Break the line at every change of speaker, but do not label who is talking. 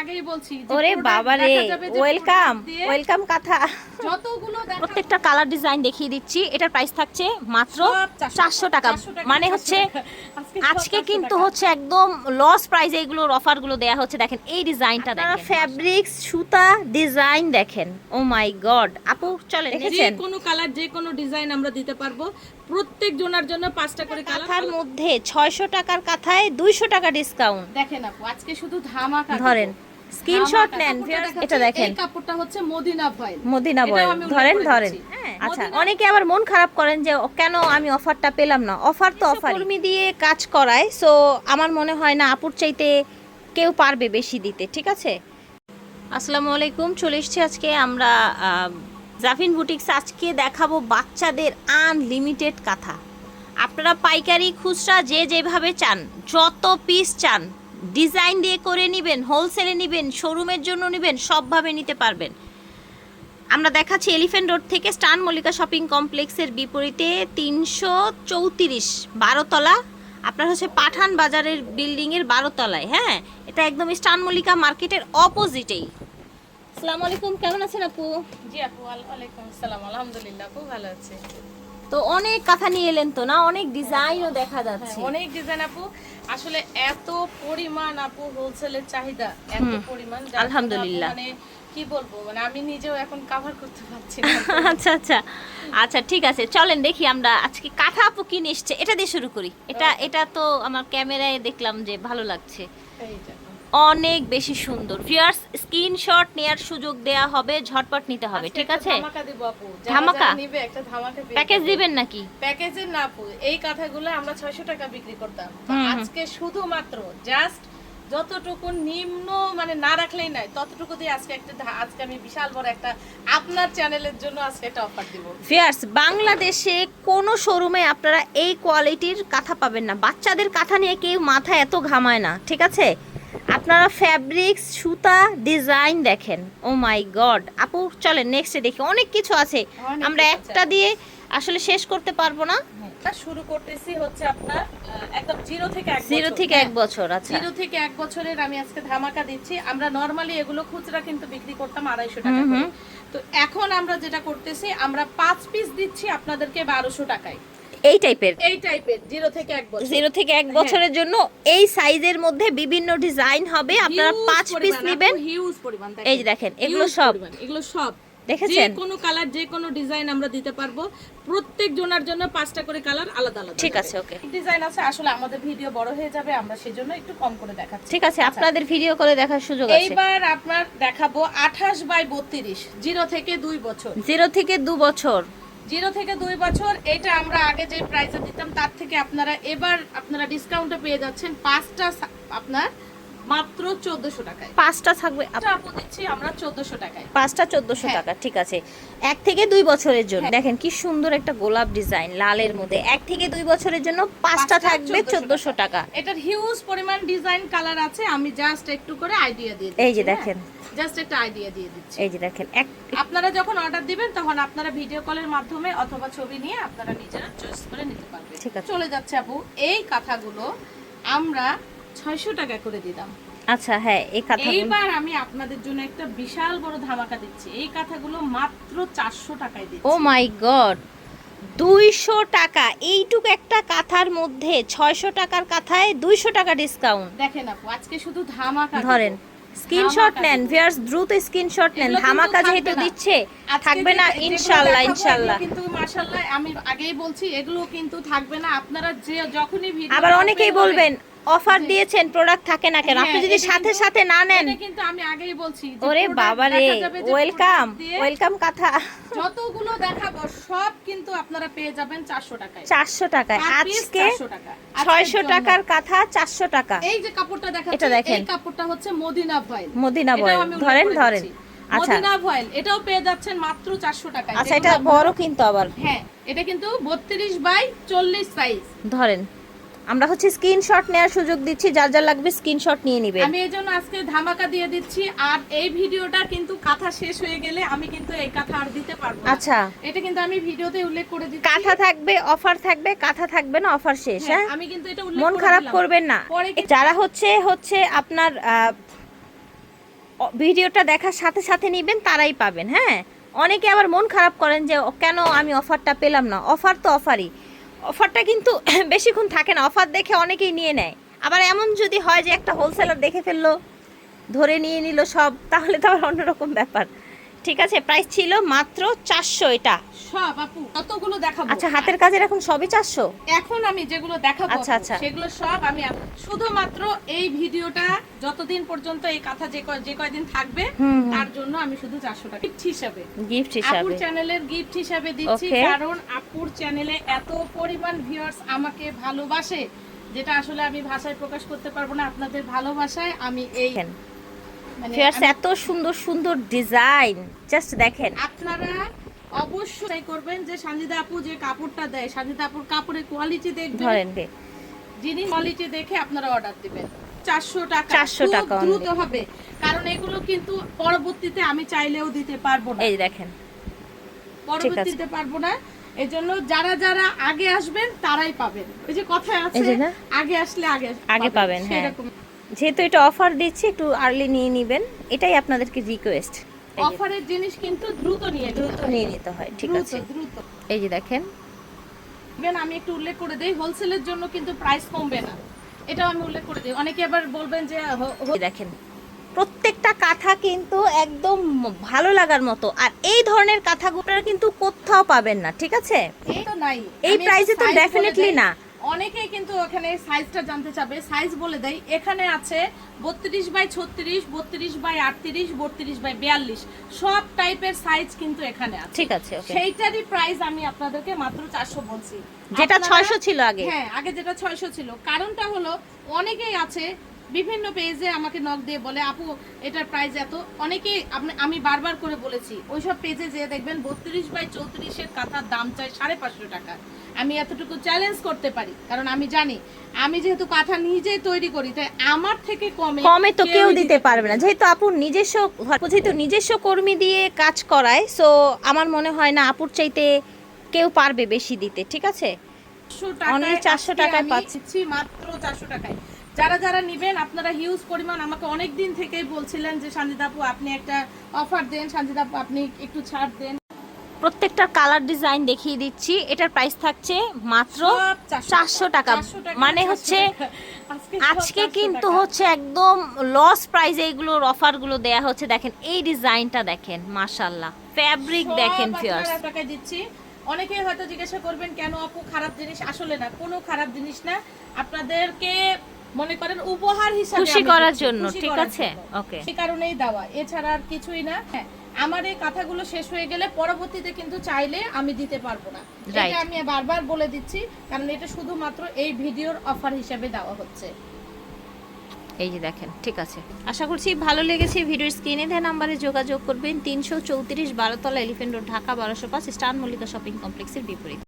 আগেই বলছি
ওরে বাবা রে ওয়েলকাম ওয়েলকাম কাঁথা।
যতগুলো দেখা
প্রত্যেকটা কালার ডিজাইন দেখিয়ে দিচ্ছি। এটার প্রাইস থাকছে মাত্র
400
চারশো টাকা মানে হচ্ছে
আজকে সব
আজকে
400
কিন্তু হচ্ছে একদম লস প্রাইসে এগুলোর অফারগুলো দেয়া হচ্ছে। দেখেন এই ডিজাইনটা দেখেন। ফ্যাব্রিক্স সুতা ডিজাইন দেখেন। ও মাই গড আপু চলেন
যে কোনো কালার যে কোনো ডিজাইন আমরা দিতে পারব। প্রত্যেক জনের জন্য পাঁচটা করে
কাঁথার মধ্যে ছয়শো টাকার কাঁথায় দুইশো টাকা ডিসকাউন্ট
দেখেন আপু আজকে শুধু ধামাকা
ধরেন। স্ক্রিনশট। নেন এটা দেখেন।
এই কাপড়টা হচ্ছে মদিনা ভয়েল
মদিনা
উল্লেখ
ধরেন ধরেন। হ্যাঁ আচ্ছা অনেকে আবার মন খারাপ করেন যে কেন আমি অফারটা পেলাম না? অফার তো অফার কর্মী দিয়ে কাজ করায় সো আমার মনে হয় না আপুর চাইতে কেউ পারবে বেশি দিতে ঠিক আছে? আসসালামু আলাইকুম চলে এসেছি আজকে আমরা জাফিন বুটিক্স আজকে দেখাবো বাচ্চাদের আনলিমিটেড কাঁথা। আপনারা পাইকারি খুচরা যে যেভাবে চান যত পিস চান ডিজাইন দিয়ে করে নেবেন, হোলসেলে নেবেন, শোরুমের জন্য নেবেন, সবভাবে নিতে পারবেন। আমরা দেখাচ্ছি এলিফ্যান্ট রোড থেকে স্টান মল্লিকা শপিং কমপ্লেক্সের বিপরীতে তিনশো চৌত্রিশ, বারোতলা। আপনার হচ্ছে পাঠান বাজারের বিল্ডিংয়ের বারোতলায় হ্যাঁ? এটা একদম স্টান মল্লিকা মার্কেটের অপোজিটেই। আসসালামু আলাইকুম, কেমন আছেন আপু?
জি আপু ওয়ালাইকুম আসসালাম, আলহামদুলিল্লাহ, খুব ভালো আছে।
তো অনেক কথা নিয়ে এলেন তো না? অনেক ডিজাইনও দেখা যাচ্ছে।
হ্যাঁ, অনেক ডিজাইন আপু। আসলে এত পরিমাণ আপু হোলসেলের চাহিদা এত পরিমাণ
আলহামদুলিল্লাহ।
মানে কি বলব মানে আমি নিজেও এখন কভার করতে পারছি না।
আচ্ছা আচ্ছা। আচ্ছা ঠিক আছে চলেন দেখি আমরা আজকে কাঁথা আপু কি এসছে এটা দিয়ে শুরু করি। এটা এটা তো আমার ক্যামেরায় দেখলাম যে ভালো লাগছে।
এই যে আপু।
অনেক বেশি সুন্দর। ভিউয়ার্স স্ক্রিনশট নেয়ার সুযোগ দেয়া হবে ঝটপট নিতে হবে ঠিক আছে?
ধামাকা দিব আপু।
ধামাকা?
নিবে একটা ধামাকা
প্যাকেজ দিবেন নাকি?
প্যাকেজের না আপু এই কাঁথাগুলো আমরা 600 টাকা বিক্রি করতাম। আজকে শুধুমাত্র জাস্ট যতটুকু নিম্ন মানে না রাখলেই নাই ততটুকু দিয়ে আজকে একটা আজকে আমি বিশাল বড় একটা আপনার চ্যানেলের জন্য আজকে একটা অফার দিব।
ভিউয়ার্স বাংলাদেশে কোন শোরুমে আপনারা এই কোয়ালিটির কাঁথা পাবেন না। বাচ্চাদের কাঁথা নিয়ে কেউ মাথা এত ঘামায় না ঠিক আছে? আপনারা ফ্যাব্রিক্স সুতা ডিজাইন দেখেন। ও মাই গড আপু চলেন নেক্সটে দেখি। অনেক কিছু আছে। আমরা একটা দিয়ে আসলে শেষ করতে পারব না।
শুরু করতেছি হচ্ছে আপনার একদম জিরো থেকে এক
জিরো। থেকে এক
হ্যাঁ,
বছর আচ্ছা।
জিরো থেকে এক বছরের আমি আজকে ধামাকা দিচ্ছি। আমরা নর্মালি এগুলো খুচরা কিন্তু বিক্রি করতাম আড়াইশো টাকা তো এখন আমরা যেটা করতেছি আমরা পাঁচ পিস দিচ্ছি আপনাদেরকে বারোশো টাকায়।
এই টাইপের।
এই টাইপের জিরো থেকে এক বছর।
জিরো থেকে এক বছরের জন্য এই সাইজের মধ্যে বিভিন্ন ডিজাইন হবে আপনারা পাঁচ পিস নেবেন।
huge পরিমাণ,
এই যে দেখেন, এগুলো সব।
এগুলো সব।
দেখেছেন?
যে কোনো কালার যে কোনো ডিজাইন আমরা দিতে পারব। প্রত্যেক জনের জন্য পাঁচটা করে কালার আলাদা আলাদা
ঠিক আছে, okay.
ডিজাইন আছে আসলে আমাদের ভিডিও বড় হয়ে যাবে আমরা সেজন্য একটু কম করে দেখাচ্ছি।
ঠিক আছে আপনাদের ভিডিও করে দেখার সুযোগ আছে।
এইবার আপনার দেখাবো আঠাশ বাই বত্রিশ জিরো থেকে দুই বছর।
জিরো থেকে দু বছর।
জিরো থেকে দুই বছর, এটা আমরা আগে যে প্রাইসে দিতাম, তার থেকে আপনারা এবার আপনারা ডিসকাউন্টে পেয়ে যাচ্ছেন পাঁচটা আপনার মাত্র চোদ্দশো টাকায়।
পাঁচটা থাকবে আপ-
দিচ্ছি আমরা চোদ্দশো টাকায়।
পাঁচটা চোদ্দশো
হ্যাঁ।
টাকা ঠিক আছে। এক থেকে দুই বছরের জন্য
হ্যাঁ।
দেখেন কি সুন্দর একটা গোলাপ ডিজাইন লালের মধ্যে। এক থেকে দুই বছরের জন্য পাঁচটা থাকবে
1400
চোদ্দশো টাকা।
এটার হিউজ পরিমাণ ডিজাইন কালার আছে আমি জাস্ট একটু করে আইডিয়া দিয়ে
এই যে দেখেন।
জাস্ট একটা আইডিয়া দিয়ে দিচ্ছি।
এই যে দেখেন
আপনারা যখন অর্ডার দিবেন তখন আপনারা ভিডিও কলের মাধ্যমে অথবা ছবি নিয়ে আপনারা নিজেরা চয়েস করে নিতে পারবেন।
ঠিক আছে।
চলে যাচ্ছে আপু এই কাঁথাগুলো আমরা ছয়শো টাকা করে দিলাম
আচ্ছা হ্যাঁ এই কথা
এইবার আমি আপনাদের জন্য একটা বিশাল বড় ধামাকা দিচ্ছি। এই কাঁথাগুলো মাত্র চারশো টাকায় দিচ্ছি।
ও মাই গড দুইশো টাকা এইটুকু একটা কাঁথার মধ্যে ছয়শো টাকার কাঁথায় দুইশো টাকা ডিসকাউন্ট
দেখেন আপু আজকে শুধু ধামাকা
ধরেন স্ক্রিনশট নেন ভিউয়ার্স দ্রুত স্ক্রিনশট নেন ধামাকা যেহেতু দিচ্ছে থাকবে না ইনশাআল্লাহ ইনশাআল্লাহ।
কিন্তু মাশাআল্লাহ আমি আগেই বলছি এগুলো কিন্তু থাকবে না আপনারা যে যখনই ভিডিও
আবার অনেকেই বলবেন অফার দিয়েছেন প্রোডাক্ট থাকে না কেন? আপনি
হ্যাঁ,
যদি সাথে সাথে না নেন।
কিন্তু আমি আগেই বলছি
ওরে বাবা রে ওয়েলকাম ওয়েলকাম কাঁথা।
যতগুলো দেখাবো সব কিন্তু আপনারা পেয়ে যাবেন 400 টাকায়।
চারশো টাকায়। আজকে
400 টাকা। আজকের
ছয়শো টাকার কাঁথা চারশো টাকা।
এই যে কাপড়টা দেখাচ্ছি
এটা দেখেন।
এই কাপড়টা হচ্ছে মদিনা ভয়েল।
মদিনা ভয়েল। ধরেন ধরেন। আচ্ছা।
মদিনা ভয়েল এটাও পেয়ে যাচ্ছেন মাত্র 400 টাকায়।
আচ্ছা এটা বড় কিন্তু আবার।
হ্যাঁ এটা কিন্তু 32 বাই 40 সাইজ
ধরেন। আমরা হচ্ছে স্ক্রিনশট নেওয়ার সুযোগ দিচ্ছি যার যার লাগবে স্ক্রিনশট নিয়ে নেবেন।
আমি এই জন্য আজকে ধামাকা দিয়ে দিচ্ছি আর এই ভিডিওটা কিন্তু কাঁথা শেষ হয়ে গেলে আমি কিন্তু এই কথা আর দিতে পারব না।
আচ্ছা।
এটা কিন্তু আমি ভিডিওতে উল্লেখ করে দিচ্ছি।
কাঁথা থাকবে অফার থাকবে কাঁথা থাকবে না অফার শেষ
হ্যাঁ,
হ্যাঁ?
আমি কিন্তু এটা উল্লেখ
মন খারাপ করবেন না। যারা হচ্ছে হচ্ছে আপনার ভিডিওটা দেখার সাথে সাথে নেবেন তারাই পাবেন হ্যাঁ? অনেকে আবার মন খারাপ করেন যে কেন আমি অফারটা পেলাম না? অফার তো অফারই। অফারটা কিন্তু বেশিক্ষণ থাকে না। অফার দেখে অনেকেই নিয়ে নেয়। আবার এমন যদি হয় যে একটা হোলসেলার দেখে ফেলল, ধরে নিয়ে নিল সব, তাহলে তো আবার অন্যরকম ব্যাপার। ঠিক আছে প্রাইস ছিল মাত্র চারশো এটা।
সব আপু কতগুলো দেখাবো?
আচ্ছা হাতের কাজের এখন সবই চারশো?
এখন আমি যেগুলো দেখাবো
আচ্ছা, আচ্ছা।
সেগুলো সব আমি শুধুমাত্র এই ভিডিওটা যতদিন পর্যন্ত এই কথা যে যে কয়দিন থাকবে
হুম, হুম।
তার জন্য আমি শুধু চারশো টাকা। গিফট হিসাবে।
গিফট
আপুর চ্যানেলের গিফট হিসাবে দিচ্ছি কারণ আপুর চ্যানেলে এত পরিমাণ ভিউয়ার্স আমাকে ভালোবাসে যেটা আসলে আমি ভাষায় প্রকাশ করতে পারব না আপনাদের ভালোবাসায় আমি এই
ফিয়ার্স এত সুন্দর সুন্দর ডিজাইন জাস্ট দেখেন।
আপনারা অবশ্যই করবেন যে সঞ্জিদা আপু যে কাপড়টা দেয় সঞ্জিদা আপুর কাপড়ের কোয়ালিটি দেখবেন।
ধরেন
জিনিস কোয়ালিটি দেখে আপনারা অর্ডার দিবেন। চারশো টাকা।
400
খুব
টাকা
দ্রুত হবে। কারণ এগুলো কিন্তু পরবর্তীতে আমি চাইলেও দিতে পারব না।
এই দেখেন।
পরবর্তীতে পারব না। এই জন্য যারা যারা আগে আসবেন তারাই পাবেন। ওই যে কথায় আছে? আগে আসলে আগে
আগে পাবেন, হ্যাঁ। যেহেতু এটা অফার দিচ্ছি একটু আর্লি নিয়ে নেবেন। এটাই আপনাদেরকে রিকোয়েস্ট
অফারের জিনিস কিন্তু দ্রুত নিয়ে
দ্রুত নিয়ে নিতে হয় ঠিক আছে।
দ্রুত।
এই যে দেখেন।
ইভেন আমি একটু উল্লেখ করে দেই হোলসেলের জন্য কিন্তু প্রাইস কমবে না। এটাও আমি উল্লেখ করে দিই। অনেকে আবার বলবেন যে
দেখেন প্রত্যেকটা কাঁথা কিন্তু একদম ভালো লাগার মতো। আর এই ধরনের কাঁথাগুলোর কিন্তু কোথাও পাবেন না ঠিক আছে?
এই তো নাই।
এই
আমি
তো
দেই।
না।
অনেকেই কিন্তু ওখানে সাইজটা জানতে চাবে। সাইজ বলে দেয় এখানে আছে বত্রিশ বাই ছত্রিশ বত্রিশ বাই আটত্রিশ বত্রিশ বাই বিয়াল্লিশ। সব টাইপের সাইজ কিন্তু এখানে আছে।
ঠিক আছে
সেইটারই প্রাইস আমি আপনাদেরকে মাত্র চারশো বলছি।
যেটা ছয়শো ছিল আগে।
হ্যাঁ আগে যেটা ছয়শো ছিল। কারণটা হলো অনেকেই আছে বিভিন্ন পেজে আমাকে নক দিয়ে বলে আপু এটার প্রাইস এত। অনেকেই আমি বারবার করে বলেছি ওইসব পেজে যে দেখবেন বত্রিশ বাই চৌত্রিশের কাঁথার দাম চাই সাড়ে পাঁচশো টাকা আমি এতটুকু চ্যালেঞ্জ করতে পারি কারণ আমি জানি আমি যেহেতু কাঁথা নিজে তৈরি করি তাই আমার থেকে কমে
কমে তো কেউ দিতে পারবে না। যেহেতু আপুর নিজস্ব যেহেতু নিজস্ব কর্মী দিয়ে কাজ করায় সো আমার মনে হয় না আপুর চাইতে কেউ পারবে বেশি দিতে ঠিক আছে?
400 টাকায়
Only 400
আজকে
টাকায় পাচ্ছি।
মাত্র চারশো টাকায়। যারা যারা নিবেন আপনারা হিউজ পরিমাণ আমাকে অনেক দিন থেকেই বলছিলেন যে আপু আপনি একটা অফার দেন আপু আপনি একটু ছাড় দেন।
প্রত্যেকটা কালার ডিজাইন দেখিয়ে দিচ্ছি। এটার প্রাইস থাকছে মাত্র
সব 400
চারশো টাকা। মানে হচ্ছে
আজকে সব
আজকে
400
কিন্তু হচ্ছে একদম লস প্রাইসে এগুলোর অফারগুলো দেয়া হচ্ছে। দেখেন এই ডিজাইনটা দেখেন মাশাল্লাহ ফ্যাব্রিক দেখেন ফিয়ার্স
দিচ্ছি। অনেকেই হয়তো জিজ্ঞাসা করবেন কেন আপু খারাপ জিনিস? আসলে না কোনো খারাপ জিনিস না। আপনাদেরকে মনে করেন উপহার হিসাবে
খুশি করার জন্য ঠিক আছে? ওকে
সে কারণেই দেওয়া। এছাড়া আর কিছুই না। হ্যাঁ আমার এই কথাগুলো শেষ হয়ে গেলে পরবর্তীতে কিন্তু চাইলে আমি দিতে পারব না। এটা আমি বারবার বলে দিচ্ছি কারণ এটা শুধুমাত্র এই ভিডিওর অফার হিসেবে দেওয়া হচ্ছে।
এই যে দেখেন ঠিক আছে। আশা করছি ভালো লেগেছে ভিডিওর স্ক্রিনে দেওয়া নাম্বারে যোগাযোগ করবেন তিনশো চৌত্রিশ বারোতলা এলিফেন্ট রোড ঢাকা বারোশো পাঁচ স্টার মল্লিকা শপিং কমপ্লেক্সের বিপরীত।